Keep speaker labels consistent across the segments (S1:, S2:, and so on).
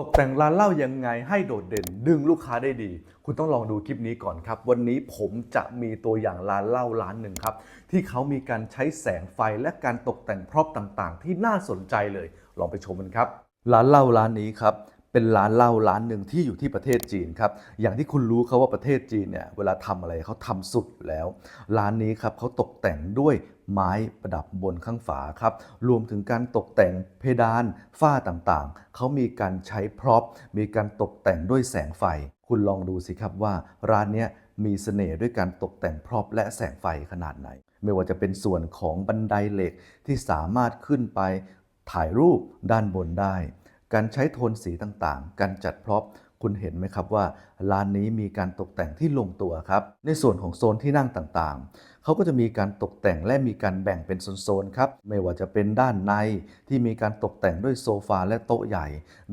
S1: ตกแต่งร้านเหล้ายังไงให้โดดเด่น ดึงลูกค้าได้ดี คุณต้องลองดูคลิปนี้ก่อนครับ วันนี้ผมจะมีตัวอย่างร้านเหล้าร้านหนึ่งครับ ที่เขามีการใช้แสงไฟและการตกแต่งพร็อพต่างๆ ที่น่าสนใจเลย ลองไปชมกันครับ ร้านเหล้าร้านนี้ครับ เป็นร้านเหล้าร้านหนึ่งที่อยู่ที่ประเทศจีนครับ อย่างที่คุณรู้เขาว่าประเทศจีนเนี่ยเวลาทำอะไรเขาทำสุดอยู่แล้ว ร้านนี้ครับเขาตกแต่งด้วยไม้ประดับบนข้างฝาครับ รวมถึงการตกแต่งเพดานฝ้าต่างๆ เขามีการใช้พร็อพมีการตกแต่งด้วยแสงไฟ คุณลองดูสิครับว่าร้านนี้มีเสน่ห์ด้วยการตกแต่งพร็อพและแสงไฟขนาดไหน ไม่ว่าจะเป็นส่วนของบันไดเหล็กที่สามารถขึ้นไปถ่ายรูปด้านบนได้ การใช้โทนสีต่างๆ การจัดพร็อพคุณเห็นไหมครับว่าร้านนี้มีการตกแต่งที่ลงตัวครับ ในส่วนของโซนที่นั่งต่างๆ เขาก็จะมีการตกแต่งและมีการแบ่งเป็นโซนๆครับ ไม่ว่าจะเป็นด้านในที่มีการตกแต่งด้วยโซฟาและโต๊ะใหญ่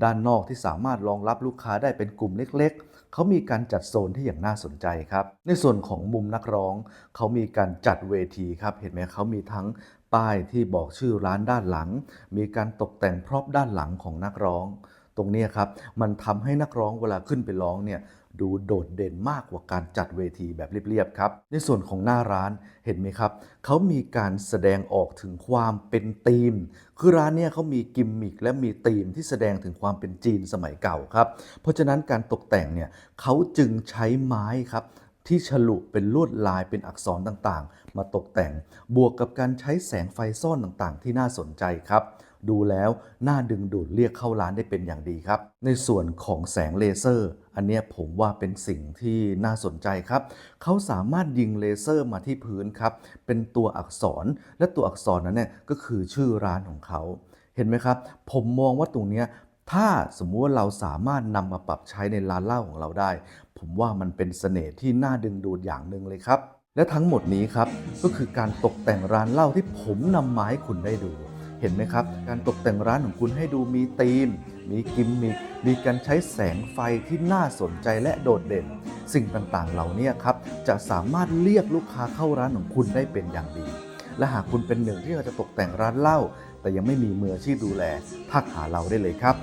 S1: ด้านนอกที่สามารถรองรับลูกค้าได้เป็นกลุ่มเล็ก ๆเขามีการจัดโซนที่อย่างน่าสนใจครับ ในส่วนของมุมนักร้อง เขามีการจัดเวทีครับ เห็นไหมเขามีทั้ง ป้ายที่บอกชื่อร้านด้านหลัง มีการตกแต่งพร็อพด้านหลังของนักร้อง ตรงนี้ครับมันทำให้นักร้องเวลาขึ้นไปร้องเนี่ยดูโดดเด่นมากกว่าการจัดเวทีแบบเรียบๆครับ ในส่วนของหน้าร้านเห็นไหมครับ เขามีการแสดงออกถึงความเป็นธีม คือร้านเนี่ยเขามีกิมมิคและมีธีมที่แสดงถึงความเป็นจีนสมัยเก่าครับ เพราะฉะนั้นการตกแต่งเนี่ยเขาจึงใช้ไม้ครับ ที่ฉลุเป็นลวดลายเป็นอักษรต่างๆ มาตกแต่ง บวกกับการใช้แสงไฟซ่อนต่างๆ ที่น่าสนใจครับ ดูแล้วน่าดึงดูดเรียกเข้าร้านได้เป็นอย่างดีครับ ในส่วนของแสงเลเซอร์ อันนี้ผมว่าเป็นสิ่งที่น่าสนใจครับ เขาสามารถยิงเลเซอร์มาที่พื้นครับ เป็นตัวอักษร และตัวอักษรนั้นเนี่ยก็คือชื่อร้านของเขา เห็นไหมครับ ผมมองว่าตรงนี้ถ้าสมมุติว่าเราสามารถนำมาปรับใช้ในร้านเหล้าของเราได้ ผมว่ามันเป็นเสน่ห์ที่น่าดึงดูดอย่างหนึ่งเลยครับ และทั้งหมดนี้ครับก็คือการตกแต่งร้านเหล้าที่ผมนำมาให้คุณได้ดู เห็นไหมครับ การตกแต่งร้านของคุณให้ดูมีธีม มีกิมมิคมีการใช้แสงไฟที่น่าสนใจและโดดเด่น สิ่งต่างๆ เหล่านี้ครับจะสามารถเรียกลูกค้าเข้าร้านของคุณได้เป็นอย่างดีและหากคุณเป็นหนึ่งที่เราจะตกแต่งร้านเหล้าแต่ยังไม่มีมืออาชีพดูแลทักหาเราได้เลยครับ